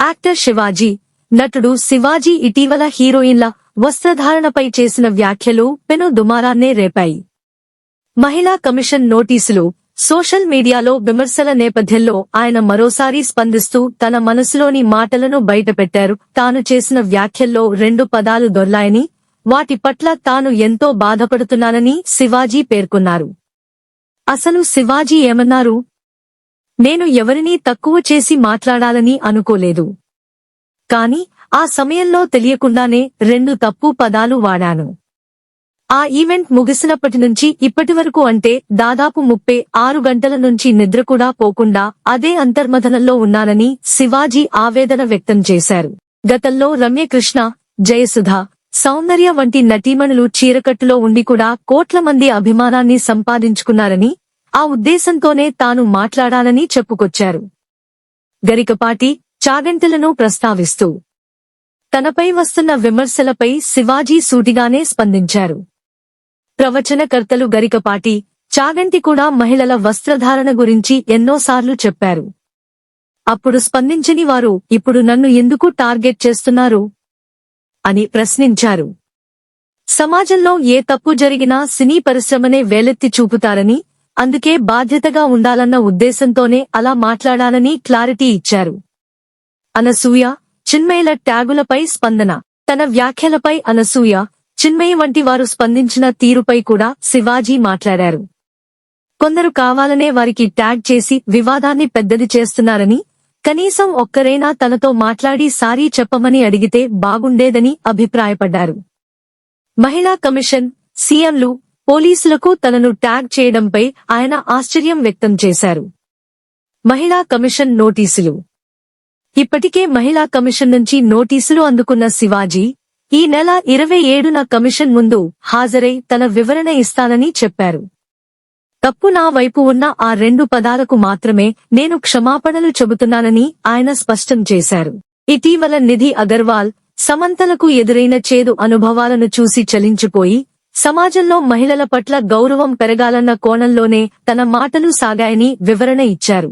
Actor Shivaji నటుడు శివాజీ ఇటీవల హీరోయిన్ల వస్త్రధారణపై చేసిన వ్యాఖ్యలు పెను దుమారాన్నే రేపాయి. మహిళా కమిషన్ నోటీసులు సోషల్ మీడియాలో విమర్శల నేపథ్యంలో ఆయన మరోసారి స్పందిస్తూ తన మనసులోని మాటలను బయటపెట్టారు. తాను చేసిన వ్యాఖ్యల్లో రెండు పదాలు దొర్లాయని వాటి పట్ల తాను ఎంతో బాధపడుతున్నానని శివాజీ పేర్కొన్నారు. అసలు శివాజీ ఏమన్నారు? నేను ఎవరినీ తక్కువ చేసి మాట్లాడాలని అనుకోలేదు. కాని ఆ సమయంలో తెలియకుండానే రెండు తప్పు పదాలు వాడాను. ఆ ఈవెంట్ ముగిసినప్పటి నుంచి ఇప్పటి వరకు అంటే దాదాపు ముప్పై ఆరు గంటల నుంచి నిద్ర కూడా పోకుండా అదే అంతర్మథనంలో ఉన్నానని శివాజీ ఆవేదన వ్యక్తం చేశారు. గతంలో రమ్యకృష్ణ జయసుధ సౌందర్య వంటి నటీమణులు చీరకట్టులో ఉండి కూడా కోట్ల మంది అభిమానాన్ని సంపాదించుకున్నారని ఆ ఉద్దేశంతోనే తాను మాట్లాడాలని చెప్పుకొచ్చారు. గరికపాటి చాగంటిలను ప్రస్తావిస్తూ తనపై వస్తున్న విమర్శలపై శివాజీ సూటిగానే స్పందించారు. ప్రవచనకర్తలు గరికపాటి చాగంటి కూడా మహిళల వస్త్రధారణ గురించి ఎన్నోసార్లు చెప్పారు. అప్పుడు స్పందించని వారు ఇప్పుడు నన్ను ఎందుకు టార్గెట్ చేస్తున్నారు అని ప్రశ్నించారు. సమాజంలో ఏ తప్పు జరిగినా సినీ పరిశ్రమనే వేలెత్తి చూపుతారని అందుకే బాధ్యతగా ఉండాలన్న ఉద్దేశంతోనే అలా మాట్లాడాలని క్లారిటీ ఇచ్చారు. అనసూయ చిన్మయిల ట్యాగులపై స్పందన. తన వ్యాఖ్యలపై అనసూయ చిన్మయి వంటి వారు స్పందించిన తీరుపై కూడా శివాజీ మాట్లాడారు. కొందరు కావాలనే వారికి ట్యాగ్ చేసి వివాదాన్ని పెద్దది చేస్తున్నారని కనీసం ఒక్కరైనా తనతో మాట్లాడి సారీ చెప్పమని అడిగితే బాగుండేదని అభిప్రాయపడ్డారు. మహిళా కమిషన్ సీఎంలు పోలీసులకు తనను ట్యాగ్ చేయడంపై ఆయన ఆశ్చర్యం వ్యక్తం చేశారు. మహిళా కమిషన్ నోటీసులు. ఇప్పటికే మహిళా కమిషన్ నుంచి నోటీసులు అందుకున్న శివాజీ ఈ నెల ఇరవై ఏడున కమిషన్ ముందు హాజరై తన వివరణ ఇస్తానని చెప్పారు. తప్పు నా వైపు ఉన్న ఆ రెండు పదాలకు మాత్రమే నేను క్షమాపణలు చెబుతున్నానని ఆయన స్పష్టం చేశారు. ఇటీవల నిధి అగర్వాల్ సమంతలకు ఎదురైన చేదు అనుభవాలను చూసి చలించిపోయి సమాజంలో మహిళల పట్ల గౌరవం పెరగాలన్న కోణంలోనే తన మాటలు సాగాయని వివరణ ఇచ్చారు.